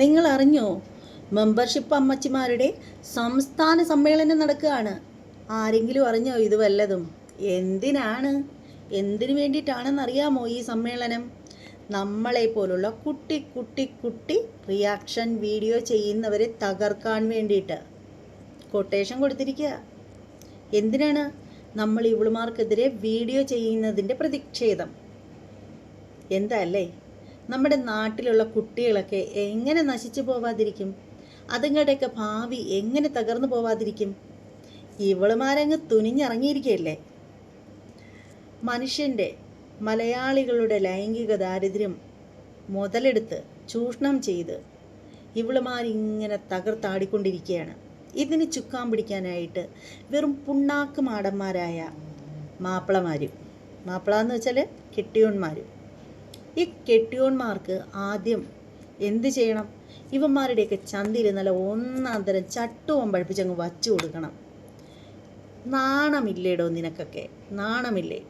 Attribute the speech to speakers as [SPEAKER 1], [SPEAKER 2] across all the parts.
[SPEAKER 1] നിങ്ങൾ അറിഞ്ഞോ മെമ്പർഷിപ്പ് അമ്മച്ചിമാരുടെ സംസ്ഥാന സമ്മേളനം നടക്കുകയാണ്. ആരെങ്കിലും അറിഞ്ഞോ ഇത് വല്ലതും? എന്തിനാണ്? എന്തിനു വേണ്ടിയിട്ടാണെന്ന് അറിയാമോ ഈ സമ്മേളനം? നമ്മളെ പോലുള്ള കുട്ടി കുട്ടി കുട്ടി റിയാക്ഷൻ വീഡിയോ ചെയ്യുന്നവരെ തകർക്കാൻ വേണ്ടിയിട്ട്. കൊട്ടേഷൻ കൊടുത്തിരിക്കുക. എന്തിനാണ്? നമ്മൾ ഇവളുമാർക്കെതിരെ വീഡിയോ ചെയ്യുന്നതിന്റെ പ്രതിഷേധം എന്താ അല്ലേ? നമ്മുടെ നാട്ടിലുള്ള കുട്ടികളൊക്കെ എങ്ങനെ നശിച്ചു പോവാതിരിക്കും? അതുങ്ങളുടെയൊക്കെ ഭാവി എങ്ങനെ തകർന്നു പോവാതിരിക്കും? ഇവളുമാരങ്ങ് തുനിഞ്ഞിറങ്ങിയിരിക്കുകയല്ലേ മനുഷ്യന്റെ മലയാളികളുടെ ലൈംഗിക ദാരിദ്ര്യം മുതലെടുത്ത് ചൂഷണം ചെയ്ത് ഇവളുമാരിങ്ങനെ തകർത്താടിക്കൊണ്ടിരിക്കുകയാണ് ഇതിന് ചുക്കാൻ പിടിക്കാനായിട്ട് വെറും പുണ്ണാക്ക് മാടന്മാരായ മാപ്പിളമാരും. മാപ്പിള എന്ന് വെച്ചാൽ കെട്ടിയോന്മാരും. ഈ കെട്ടിയോന്മാർക്ക് ആദ്യം എന്ത് ചെയ്യണം? ഇവന്മാരുടെയൊക്കെ ചന്തിയിൽ നല്ല ഒന്നാം തരം ചട്ടുവം പഴിപ്പിച്ചങ്ങ് വച്ചു കൊടുക്കണം. നാണമില്ലേടോ നിനക്കൊക്കെ? നാണമില്ലേ?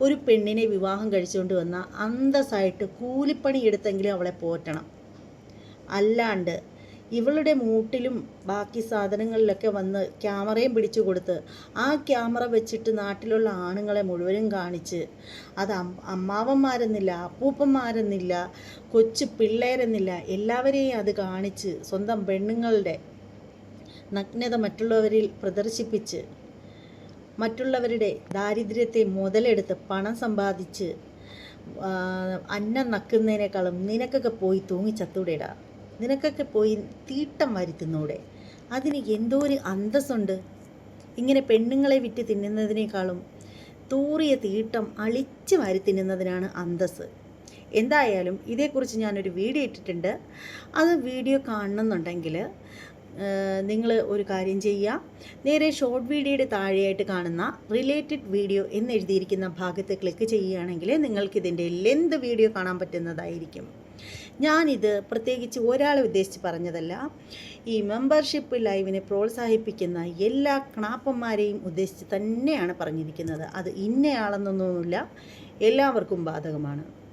[SPEAKER 1] ഒരു പെണ്ണിനെ വിവാഹം കഴിച്ചുകൊണ്ട് വന്ന അന്തസ്സായിട്ട് കൂലിപ്പണി എടുത്തെങ്കിലും അവളെ പോറ്റണം. അല്ലാണ്ട് ഇവളുടെ മൂട്ടിലും ബാക്കി സാധനങ്ങളിലൊക്കെ വന്ന് ക്യാമറയും പിടിച്ചു കൊടുത്ത് ആ ക്യാമറ വെച്ചിട്ട് നാട്ടിലുള്ള ആണുങ്ങളെ മുഴുവനും കാണിച്ച്. അത് അമ്മാവന്മാരെന്നില്ല അപ്പൂപ്പന്മാരെന്നില്ല കൊച്ചു പിള്ളേരെന്നില്ല എല്ലാവരെയും അത് കാണിച്ച് സ്വന്തം പെണ്ണുങ്ങളുടെ നഗ്നത മറ്റുള്ളവരിൽ പ്രദർശിപ്പിച്ച് മറ്റുള്ളവരുടെ ദാരിദ്ര്യത്തെ മുതലെടുത്ത് പണം സമ്പാദിച്ച് അന്നം നക്കുന്നതിനേക്കാളും നിനക്കൊക്കെ പോയി തൂങ്ങി ചത്തൂടെടാ നിനക്കൊക്കെ പോയി തീട്ടം വാരി തിന്നൂടെ അതിന് എന്തോ ഒരു അന്തസ്സുണ്ട്. ഇങ്ങനെ പെണ്ണുങ്ങളെ വിറ്റ് തിന്നുന്നതിനേക്കാളും തൂറിയ തീട്ടം അളിച്ച് വാരി തിന്നുന്നതിനാണ് അന്തസ്സ്. എന്തായാലും ഇതേക്കുറിച്ച് ഞാനൊരു വീഡിയോ ഇട്ടിട്ടുണ്ട്. അത് വീഡിയോ കാണണമെന്നുണ്ടെങ്കിൽ നിങ്ങൾ ഒരു കാര്യം ചെയ്യുക നേരെ ഷോർട്ട് വീഡിയോയുടെ താഴെയായിട്ട് കാണുന്ന റിലേറ്റഡ് വീഡിയോ എന്നെഴുതിയിരിക്കുന്ന ഭാഗത്ത് ക്ലിക്ക് ചെയ്യുകയാണെങ്കിൽ നിങ്ങൾക്കിതിന്റെ ലെന്ത് വീഡിയോ കാണാൻ പറ്റുന്നതായിരിക്കും. ഞാനിത് പ്രത്യേകിച്ച് ഒരാളെ ഉദ്ദേശിച്ച് പറഞ്ഞതല്ല. ഈ മെമ്പർഷിപ്പ് ലൈവിനെ പ്രോത്സാഹിപ്പിക്കുന്ന എല്ലാ ക്ണാപ്പന്മാരെയും ഉദ്ദേശിച്ച് തന്നെയാണ് പറഞ്ഞിരിക്കുന്നത്. അത് ഇന്നയാളെന്നൊന്നുമില്ല. എല്ലാവർക്കും ബാധകമാണ്.